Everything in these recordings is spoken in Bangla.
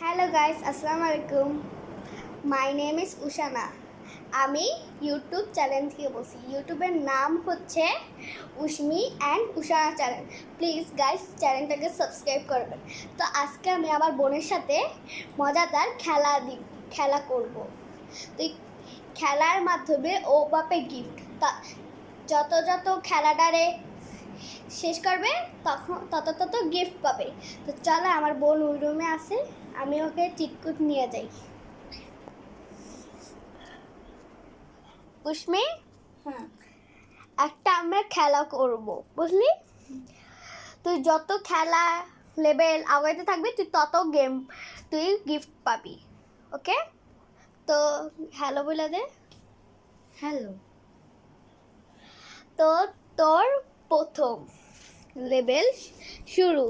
হ্যালো গাইস আসসালামু আলাইকুম মাই নেম ইজ উশানা আমি ইউটিউব চ্যানেল থেকে বলছি। ইউটিউবের নাম হচ্ছে Ushmi and Ushana channel please guys চ্যানেলটাকে সাবস্ক্রাইব করবেন। তো আজকে আমি আমার বোনের সাথে মজাদার খেলা দিব খেলা করব। তো খেলার মাধ্যমে ও পাবে গিফট তা যত যত খেলাটারে শেষ করবে, তখন তত তত গিফট পাবে। তো চলো, আমার বোন ওই রুমে আছে। আমি ওকে চিটকুট নিয়ে যাই। কুশমি হ্যাঁ। একটা আমরা খেলা করব বুঝলি? তুই যত খেলা লেভেল আগাইতে থাকবি তুই তত গেম তুই গিফট পাবি ওকে? তো হ্যালো বলে দে। হ্যালো তো তোর প্রথম লেভেল শুরু।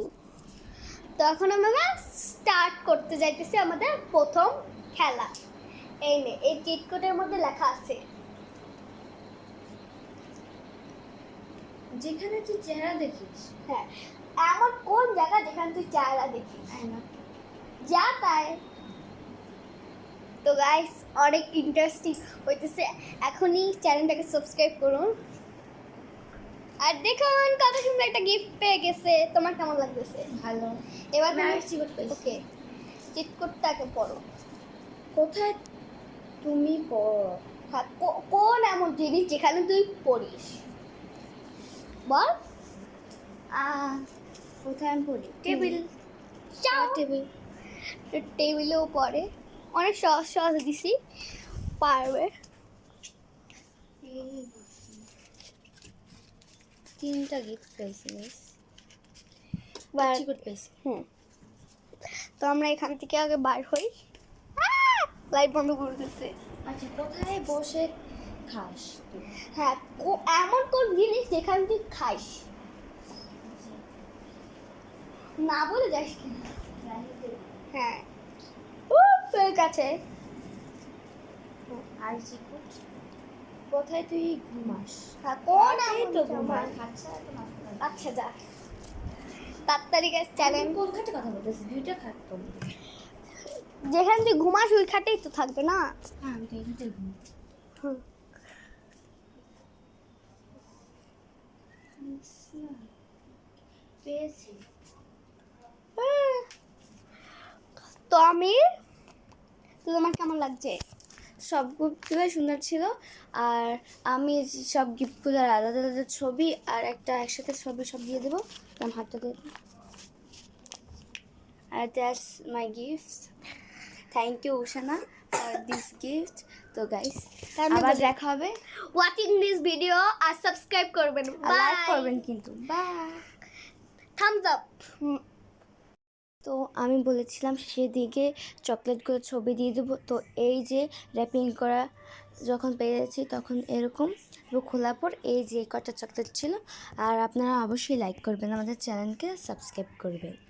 তো এখন আমরা স্টার্ট করতে যাইতেছি আমাদের প্রথম খেলা। এই নে এই চিটকোটের মধ্যে লেখা আছে। যেখানে তুই চেহারা দেখিস। হ্যাঁ এমন কোন জায়গা যেখানে তুই চেহারা দেখিস? যা তাই। তো গাইস অনেক ইন্টারেস্টিং হইতেছে। এখনই চ্যানেলটাকে সাবস্ক্রাইব করুন। আর দেখুন কত সুন্দর একটা গিফট পেয়ে গেছে। তোমার কেমন লাগতেছে? ভালো। এবার চিটকোট পেয়েছি। ওকে চিটকোটটাকে পড়ো। কোথায় তুমি পড়ো? হ্যাঁ কো- কোন এমন জিনিস যেখানে তুই পড়িস? বল। কোথায় আমি পড়ি? টেবিল। চাও। টেবিল? টেবিলেও পড়ে। অনেক সহজ সহজ দিছি। পারবে। তিনটা গিফট এবার চিকট পেয়েছি। হুম। তো আমরা এখান থেকে আগে বার হই। লাইট বন্ধ করে দিচ্ছে আচ্ছা কোথায় বসে খাস হ্যাঁ কো- এমন কোন জিনিস যেখানে তুই খাইস না বলে যাস কি? হ্যাঁ। ও তোর কাছে। আর চিকট কোথায় তুই ঘুমাস? তো ঘুমাস? আচ্ছা যা। তাড়াতাড়ি চ্যালেঞ্জ কোন খাটে কথা বলতেছিস দুইটা খাট তো। যেখানে তুই ঘুমাস ওই খাটেই তো থাকবে না? হ্যাঁ আমি তো এই খাটে ঘুমাই। পেয়েছি। হ্যাঁ। তো আমি তো তোমার কেমন লাগছে? সব গিফটগুলোই সুন্দর ছিল। আর আমি সব গিফটগুলোর আলাদা আলাদা ছবি আর একটা একসাথে ছবি সব দিয়ে দেবো। আমার হাতটা দিয়ে দেবো। আর that's my gift thank you Ushana for this gift তো গাইস আবার দেখা হবে। ওয়াচিং দিস ভিডিও আর সাবস্ক্রাইব করবেন। লাইক করবেন কিন্তু। বাই থামস আপ তো আমি বলেছিলাম সেদিকে দিকে চকলেটগুলো ছবি দিয়ে দেবো। তো এই যে র্যাপিং করা যখন পেয়েছি তখন এরকম খোলার পর। এই যে কটা চকলেট ছিল। আর আপনারা অবশ্যই লাইক করবেন, আমাদের চ্যানেলকে সাবস্ক্রাইব করবেন।